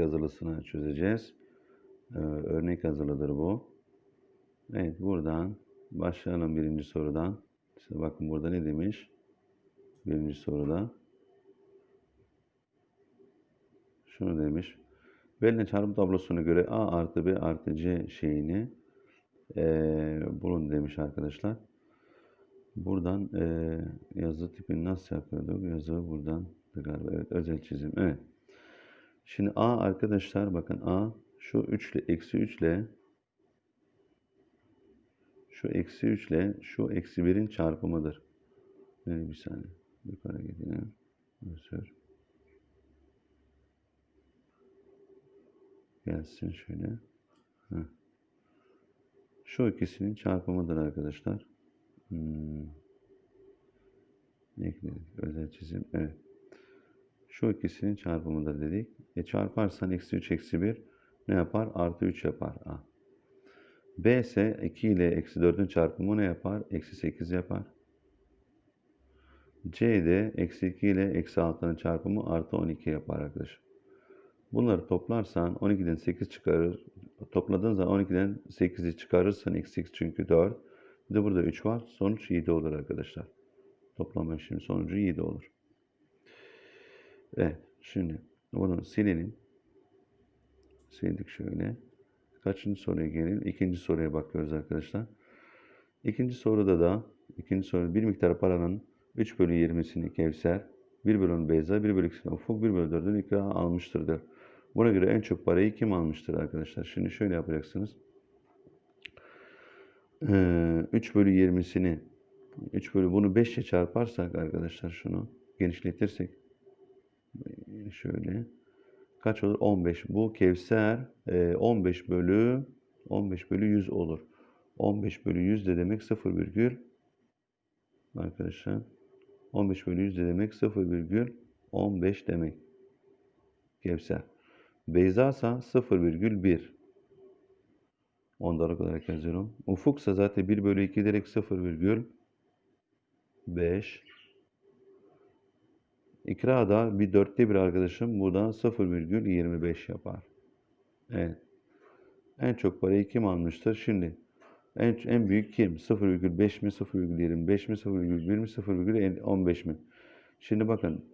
yazılısını çözeceğiz. Ee, örnek yazılıdır bu. Evet buradan başlayalım birinci sorudan. İşte bakın burada ne demiş? Birinci soruda. Şunu demiş. Verilen çarpım tablosuna göre A artı B artı C şeyini eee, bulun demiş arkadaşlar. Buradan eee, yazı tipini nasıl yapıyorduk? Yazı buradan galiba. Evet özel çizim. Evet. Şimdi A arkadaşlar bakın A şu 3 ile eksi 3 ile şu eksi 3 ile şu eksi 1'in çarpımıdır. Evet, bir saniye. Yukarı gidelim. Özür. Gelsin şöyle. Heh. Şu ikisinin çarpımıdır arkadaşlar. Hmm. Özel çizim. Evet. Şu ikisinin çarpımıdır dedik. E çarparsan eksi 3 eksi 1 ne yapar? Artı 3 yapar. A. B ise 2 ile eksi 4'ün çarpımı ne yapar? Eksi 8 yapar. C de eksi 2 ile eksi 6'nın çarpımı artı 12 yapar arkadaşım. Bunları toplarsan 12'den 8 çıkarır. Topladığın zaman 12'den 8'i çıkarırsan eksi 8 çünkü 4. Bir de burada 3 var. Sonuç 7 olur arkadaşlar. Toplama işlemi sonucu 7 olur. Evet. Şimdi bunu silelim. Sildik şöyle. Kaçıncı soruya gelelim? İkinci soruya bakıyoruz arkadaşlar. İkinci soruda da ikinci soru bir miktar paranın 3 bölü 20'sini Kevser, 1 bölü 10 Beyza, 1 bölü 2'sini Ufuk, 1 bölü 4'ünü İkra almıştır diyor. Buna göre en çok parayı kim almıştır arkadaşlar? Şimdi şöyle yapacaksınız. Ee, 3 bölü 20'sini 3 bölü bunu 5 ile çarparsak arkadaşlar şunu genişletirsek şöyle kaç olur? 15. Bu Kevser e, 15 bölü 15 bölü 100 olur. 15 bölü 100 de demek 0 virgül arkadaşlar 15 bölü 100 de demek 0 virgül 15 demek. Kevser. Beyza ise 0 virgül 1. Ondalık olarak yazıyorum. Ufuk ise zaten 1 bölü 2 direkt 0 virgül 5. İkra da bir dörtte bir arkadaşım buradan 0,25 yapar. Evet. En çok parayı kim almıştır? Şimdi en, en büyük kim? 0,5 mi, 0,25 mi, 0,1 mi, 0,15 mi? Şimdi bakın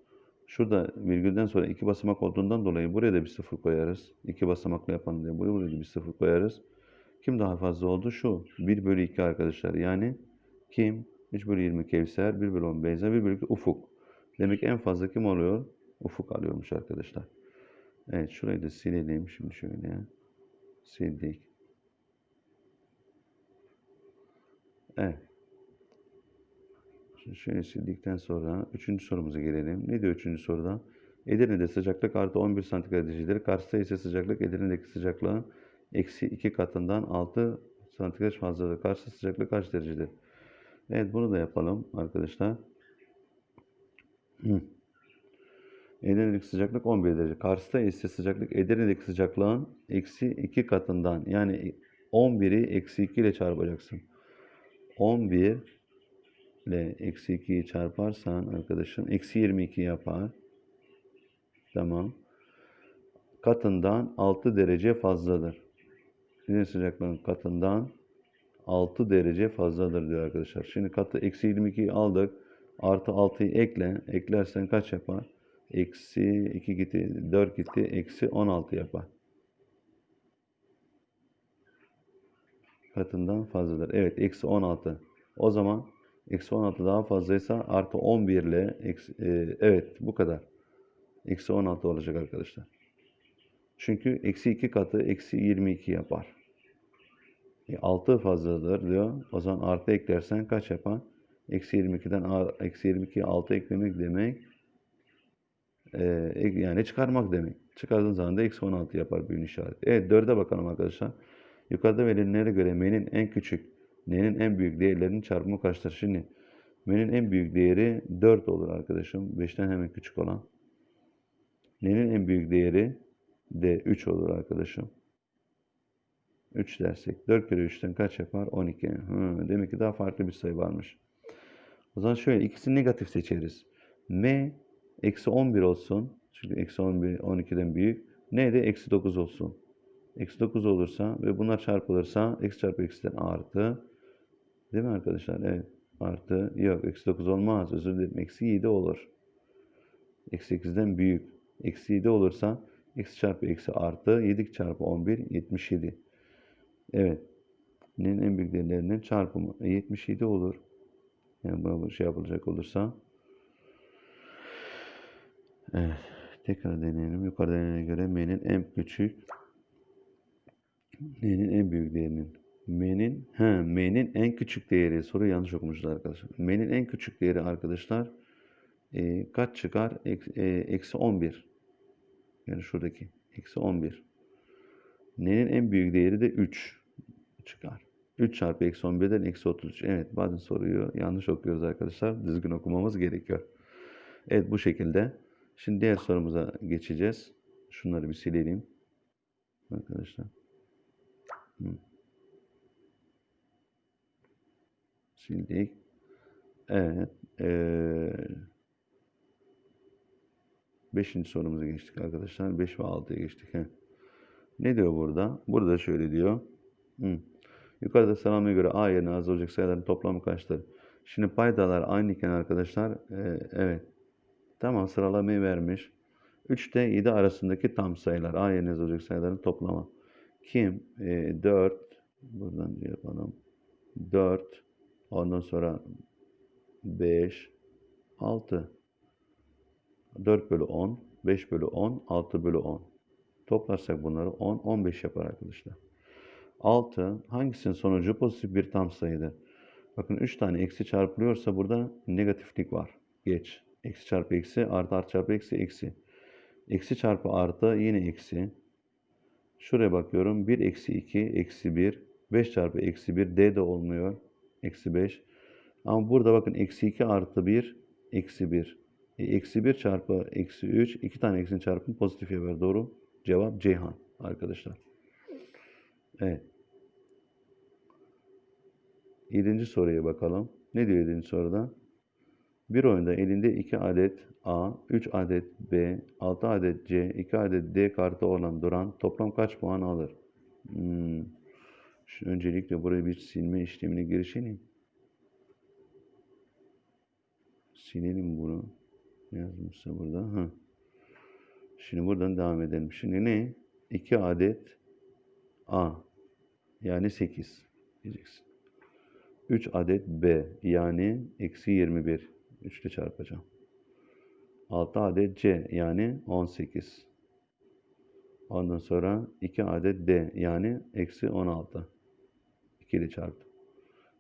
şurada virgülden sonra iki basamak olduğundan dolayı buraya da bir sıfır koyarız. İki basamaklı yapan diye buraya, buraya bir sıfır koyarız. Kim daha fazla oldu? Şu. 1 bölü 2 arkadaşlar. Yani kim? 3 bölü 20 Kevser, 1 bölü 10 Beyza, 1 bölü 2 Ufuk. Demek en fazla kim oluyor? Ufuk alıyormuş arkadaşlar. Evet şurayı da silelim şimdi şöyle. Sildik. Evet. Şimdi şöyle sildikten sonra üçüncü sorumuza gelelim. Ne diyor üçüncü soruda? Edirne'de sıcaklık artı 11 santigrat derecedir. Kars'ta ise sıcaklık Edirne'deki sıcaklığın eksi 2 katından 6 santigrat fazladır. Kars'ta sıcaklık kaç derecedir? Evet bunu da yapalım arkadaşlar. Hı. Edirne'deki sıcaklık 11 derece. Kars'ta ise sıcaklık Edirne'deki sıcaklığın eksi 2 katından yani 11'i eksi 2 ile çarpacaksın. 11 ile eksi 2'yi çarparsan arkadaşım eksi 22 yapar. Tamam. Katından 6 derece fazladır. Sizin sıcaklığın katından 6 derece fazladır diyor arkadaşlar. Şimdi katı eksi 22'yi aldık. Artı 6'yı ekle. Eklersen kaç yapar? Eksi 2 gitti. 4 gitti. Eksi 16 yapar. Katından fazladır. Evet. Eksi 16. O zaman eksi 16 daha fazlaysa artı 11 ile eksi, e, evet bu kadar. Eksi 16 olacak arkadaşlar. Çünkü eksi 2 katı eksi 22 yapar. E, 6 fazladır diyor. O zaman artı eklersen kaç yapar? Eksi 22'den a- eksi 22'ye 6 eklemek demek. e, yani çıkarmak demek. Çıkardığın zaman da eksi 16 yapar büyün işareti. Evet 4'e bakalım arkadaşlar. Yukarıda verilenlere göre m'nin en küçük, n'nin en büyük değerlerinin çarpımı kaçtır? Şimdi m'nin en büyük değeri 4 olur arkadaşım. 5'ten hemen küçük olan. N'nin en büyük değeri de 3 olur arkadaşım. 3 dersek 4 kere 3'ten kaç yapar? 12. Hı, demek ki daha farklı bir sayı varmış. O zaman şöyle ikisini negatif seçeriz. M Eksi 11 olsun. Çünkü eksi 11 12'den büyük. Neydi? Eksi 9 olsun. Eksi 9 olursa ve bunlar çarpılırsa eksi çarpı eksiden artı. Değil mi arkadaşlar? Evet. Artı. Yok. Eksi 9 olmaz. Özür dilerim. Eksi 7 olur. Eksi 8'den büyük. Eksi 7 olursa eksi çarpı eksi artı. 7 çarpı 11 77. Evet. N'nin en büyük değerlerinin çarpımı. E, 77 olur. Yani buna şey yapılacak olursa. Evet. Tekrar deneyelim. Yukarıda deneyene göre M'nin en küçük N'nin en büyük değerinin M'nin he, M'nin en küçük değeri soru yanlış okumuşlar arkadaşlar. M'nin en küçük değeri arkadaşlar e, kaç çıkar? Eksi, e, eksi 11. Yani şuradaki eksi 11. N'nin en büyük değeri de 3 çıkar. 3 çarpı eksi 11'den eksi 33. Evet bazen soruyu yanlış okuyoruz arkadaşlar. Düzgün okumamız gerekiyor. Evet bu şekilde. Şimdi diğer sorumuza geçeceğiz. Şunları bir silelim. Arkadaşlar. Hı. Sildik. Evet. Ee, beşinci sorumuza geçtik arkadaşlar. 5 ve 6'ya geçtik. He. Ne diyor burada? Burada şöyle diyor. Hı. Yukarıda sıralamaya göre A yerine az olacak sayıların toplamı kaçtır? Şimdi paydalar aynıyken arkadaşlar e, evet. Tamam sıralamayı vermiş. 3 ile 7 arasındaki tam sayılar. A yerine az olacak sayıların toplamı. Kim? E, 4. Buradan yapalım. 4. Ondan sonra 5. 6. 4 bölü 10. 5 bölü 10. 6 bölü 10. Toplarsak bunları 10, 15 yapar arkadaşlar. 6 hangisinin sonucu pozitif bir tam sayıdır? Bakın 3 tane eksi çarpılıyorsa burada negatiflik var. Geç. Eksi çarpı eksi artı artı çarpı eksi eksi. Eksi çarpı artı yine eksi. Şuraya bakıyorum. 1 eksi 2 eksi 1. 5 çarpı eksi 1 D de olmuyor. Eksi 5. Ama burada bakın eksi 2 artı 1 eksi 1. E, eksi 1 çarpı eksi 3. 2 tane eksinin çarpımı pozitif yapar. Doğru. Cevap Ceyhan arkadaşlar. Evet. Yedinci soruya bakalım. Ne diyor yedinci soruda? Bir oyunda elinde 2 adet A, 3 adet B, 6 adet C, 2 adet D kartı olan Duran toplam kaç puan alır? Hmm. Şu öncelikle buraya bir silme işlemine girişelim. Silelim bunu. Yazmışsa burada. Hı. Şimdi buradan devam edelim. Şimdi ne? 2 adet A yani 8 diyeceksin. 3 adet B yani eksi 21. 3 ile çarpacağım. 6 adet C yani 18. Ondan sonra 2 adet D yani eksi 16. 2 ile çarptım.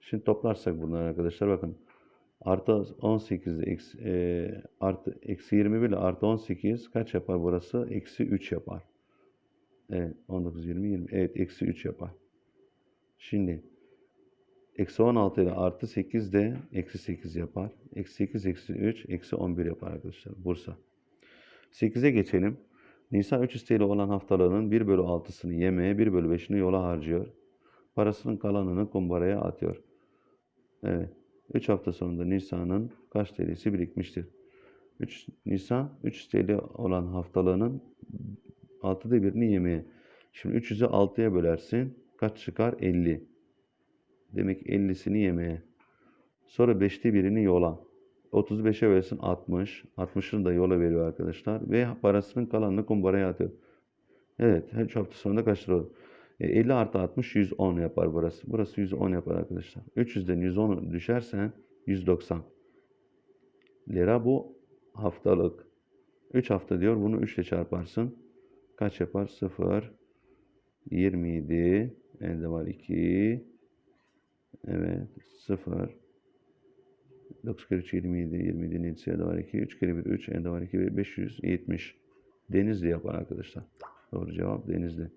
Şimdi toplarsak bunları arkadaşlar bakın. Artı 18 eksi, e, artı eksi 21 ile artı 18 kaç yapar burası? Eksi 3 yapar. Evet 19, 20, 20. Evet eksi 3 yapar. Şimdi eksi 16 ile artı 8 de eksi 8 yapar. Eksi 8, eksi 3, eksi 11 yapar arkadaşlar. Bursa. 8'e geçelim. Nisa 300 TL olan haftalığının 1 bölü 6'sını yemeğe, 1 bölü 5'ini yola harcıyor. Parasının kalanını kumbaraya atıyor. Evet. 3 hafta sonunda Nisa'nın kaç TL'si birikmiştir? 3 Nisa 300 TL olan haftalığının 6'da birini yemeğe. Şimdi 300'ü 6'ya bölersin. Kaç çıkar? 50. Demek 50'sini yemeğe. Sonra 5'te birini yola. 35'e versin 60. 60'ını da yola veriyor arkadaşlar. Ve parasının kalanını kumbaraya atıyor. Evet. Her hafta sonunda kaç lira olur? E, 50 artı 60 110 yapar burası. Burası 110 yapar arkadaşlar. 300'den 110 düşersen 190 lira bu haftalık. 3 hafta diyor. Bunu 3 ile çarparsın. Kaç yapar? 0 27 elde var 2 Evet 0 9 kere 3 27 27'nin 7'si elde var 2 3 kere 1 3 elde var 2 570 Denizli yapar arkadaşlar. Doğru cevap Denizli.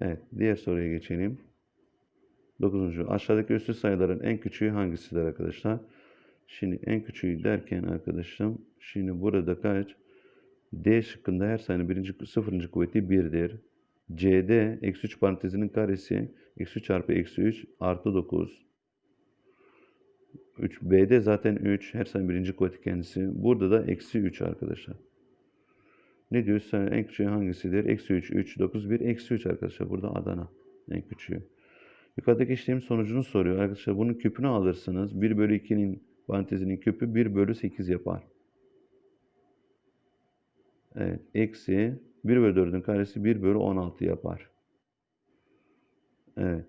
Evet, diğer soruya geçelim. Dokuzuncu. Aşağıdaki üstü sayıların en küçüğü hangisidir arkadaşlar? Şimdi en küçüğü derken arkadaşım, şimdi burada kaç? D şıkkında her sayının birinci, sıfırıncı kuvveti 1'dir. C'de eksi 3 parantezinin karesi eksi 3 çarpı eksi 3 artı 9. 3. B'de zaten 3. Her sayının birinci kuvveti kendisi. Burada da eksi 3 arkadaşlar. Ne diyor? Sen en küçüğü hangisidir? Eksi 3, 3, 9, 1. Eksi 3 arkadaşlar. Burada Adana. En küçüğü. Yukarıdaki işlemin sonucunu soruyor. Arkadaşlar bunun küpünü alırsınız. 1 bölü 2'nin parantezinin küpü 1 bölü 8 yapar. Evet. Eksi 1 bölü 4'ün karesi 1 bölü 16 yapar. Evet.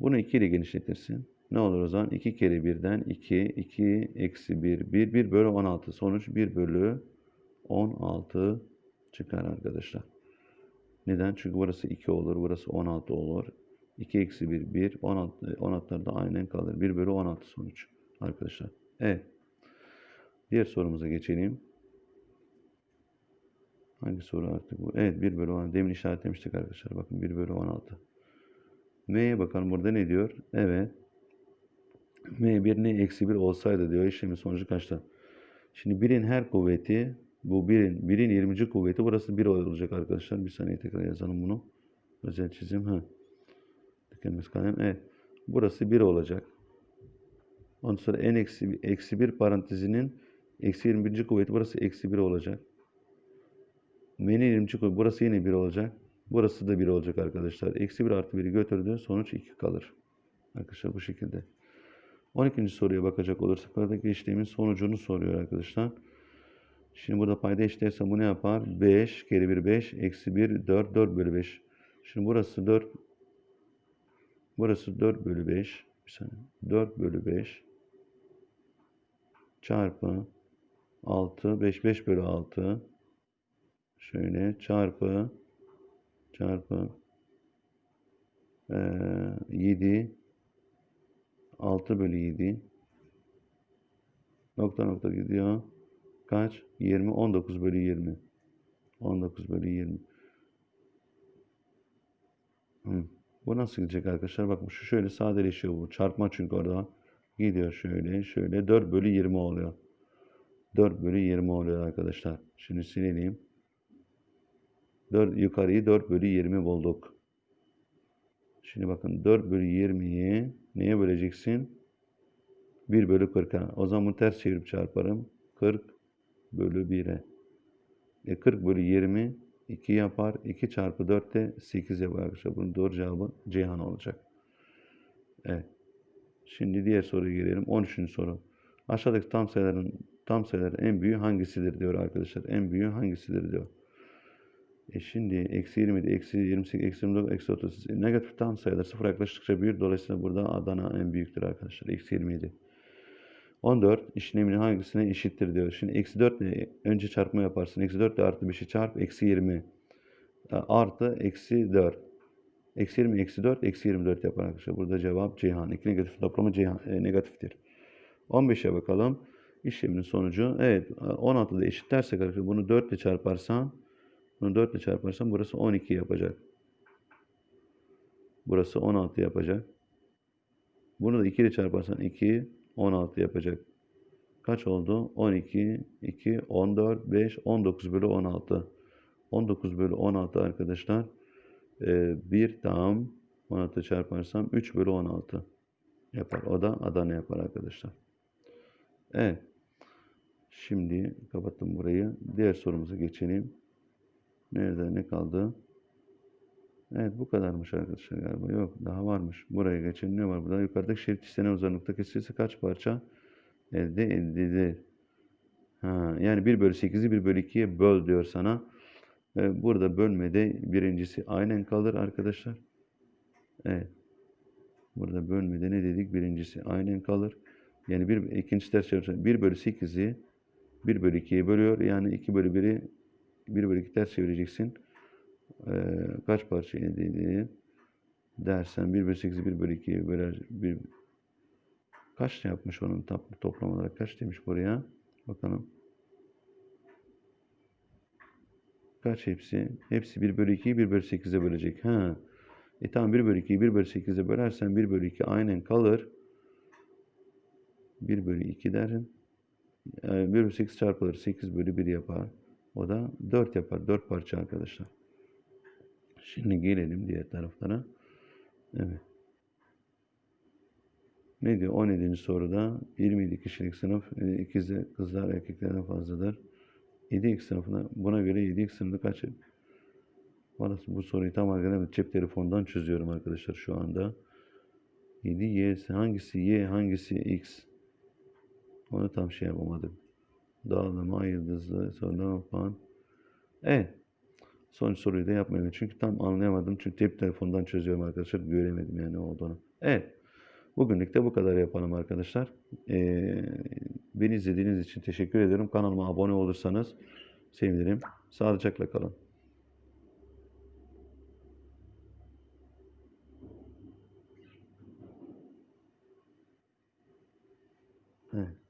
Bunu 2 ile genişletirsin. Ne olur o zaman? 2 kere 1'den 2, 2 eksi 1, 1, 1 bölü 16. Sonuç 1 bölü 16 çıkar arkadaşlar. Neden? Çünkü burası 2 olur, burası 16 olur. 2 eksi 1, 1, 16, 16'lar da aynen kalır. 1 bölü 16 sonuç arkadaşlar. Evet. Diğer sorumuza geçelim. Hangi soru artık bu? Evet 1 bölü 16. Demin işaretlemiştik arkadaşlar. Bakın 1 bölü 16. M'ye bakalım burada ne diyor? Evet. M1 ne eksi 1 olsaydı diyor. İşlemin sonucu kaçta? Şimdi 1'in her kuvveti bu 1'in 1'in 20. kuvveti burası 1 olacak arkadaşlar. Bir saniye tekrar yazalım bunu. Özel çizim. Ha. Tükenmez kalem. Evet. Burası 1 olacak. Ondan sonra n eksi, eksi 1 parantezinin eksi 21. kuvveti burası eksi 1 olacak. M'nin 20. kuvveti burası yine 1 olacak. Burası da 1 olacak arkadaşlar. Eksi 1 artı 1'i götürdü. Sonuç 2 kalır. Arkadaşlar bu şekilde. 12. soruya bakacak olursak buradaki işlemin sonucunu soruyor arkadaşlar. Şimdi burada payda eşitlerse bu ne yapar? 5 kere 1 5 eksi 1 4 4 bölü 5. Şimdi burası 4 burası 4 bölü 5 bir saniye 4 bölü 5 çarpı 6 5 5 bölü 6 şöyle çarpı çarpı eee 7 6 bölü 7 nokta nokta gidiyor. Kaç? 20. 19 bölü 20. 19 bölü 20. Hı. Bu nasıl gidecek arkadaşlar? Bakın şu şöyle sadeleşiyor bu. Çarpma çünkü orada. Gidiyor şöyle şöyle. 4 bölü 20 oluyor. 4 bölü 20 oluyor arkadaşlar. Şimdi silelim. 4, yukarıyı 4 bölü 20 bulduk. Şimdi bakın 4 bölü 20'yi neye böleceksin? 1 bölü 40'a. O zaman bunu ters çevirip çarparım. 40 bölü 1'e. E 40 bölü 20 2 yapar. 2 çarpı 4 de 8 yapar arkadaşlar. Bunun doğru cevabı Ceyhan olacak. Evet. Şimdi diğer soruya gelelim. 13. soru. Aşağıdaki tam sayıların tam sayıların en büyüğü hangisidir diyor arkadaşlar. En büyüğü hangisidir diyor. E şimdi eksi 20, eksi 28, eksi 29, eksi 30. Negatif tam sayılar sıfır yaklaştıkça büyür. Dolayısıyla burada Adana en büyüktür arkadaşlar. Eksi 27. 14 işleminin hangisine eşittir diyor. Şimdi eksi 4 ile önce çarpma yaparsın. Eksi 4 ile artı 5'i çarp. Eksi 20 artı eksi 4. Eksi 20 eksi 4 eksi 24 yapar arkadaşlar. Burada cevap Ceyhan. İki negatif toplamı Ceyhan, e, negatiftir. 15'e bakalım. İşleminin sonucu. Evet 16'da eşitlersek arkadaşlar bunu 4 ile çarparsan bunu 4 ile çarparsam burası 12 yapacak. Burası 16 yapacak. Bunu da 2 ile çarparsan 2, 16 yapacak. Kaç oldu? 12, 2, 14, 5, 19 bölü 16. 19 bölü 16 arkadaşlar. Ee, 1 tam 16 çarparsam 3 bölü 16 yapar. O da Adana yapar arkadaşlar. Evet. Şimdi kapattım burayı. Diğer sorumuza geçelim. Nerede ne kaldı? Evet bu kadarmış arkadaşlar galiba. Yok daha varmış. Buraya geçelim. Ne var burada? Yukarıdaki şerit çizginin uzunlukta kesirse kaç parça elde edilir? Ha, yani 1 bölü 8'i 1 bölü 2'ye böl diyor sana. Ee, burada bölmede birincisi aynen kalır arkadaşlar. Evet. Burada bölmede ne dedik? Birincisi aynen kalır. Yani bir, ikinci ters çevirirsen 1 bölü 8'i 1 bölü 2'ye bölüyor. Yani 2 bölü 1'i 1 bölü 2 ters çevireceksin. Ee, kaç parça elde? Dersen 1 bölü 8'i 1 bölü 2'ye böler. 1, kaç yapmış onun top, toplam olarak kaç demiş buraya? Bakalım. Kaç hepsi? Hepsi 1 bölü 2'yi 1 bölü 8'e bölecek. Ha. E tamam 1 bölü 2'yi 1 bölü 8'e bölersen 1 bölü 2 aynen kalır. 1 bölü 2 derim. Yani 1 bölü 8 çarpılır. 8 bölü 1 yapar. O da 4 yapar. 4 parça arkadaşlar. Şimdi gelelim diğer taraflara. Evet. Ne diyor? 17. soruda 27 kişilik sınıf e, ikizi kızlar erkeklerden fazladır. 7x sınıfına buna göre 7x sınıfı kaç? Orası bu soruyu tam arkadaşlar cep telefonundan çözüyorum arkadaşlar şu anda. 7 y hangisi y hangisi x? Onu tam şey yapamadım dağılımı, ay yıldızı, sonra yapan. Evet. Son soruyu da yapmayalım. Çünkü tam anlayamadım. Çünkü cep telefondan çözüyorum arkadaşlar. Göremedim yani ne olduğunu. Evet. Bugünlük de bu kadar yapalım arkadaşlar. Ee, beni izlediğiniz için teşekkür ederim. Kanalıma abone olursanız sevinirim. Sağlıcakla kalın. Evet.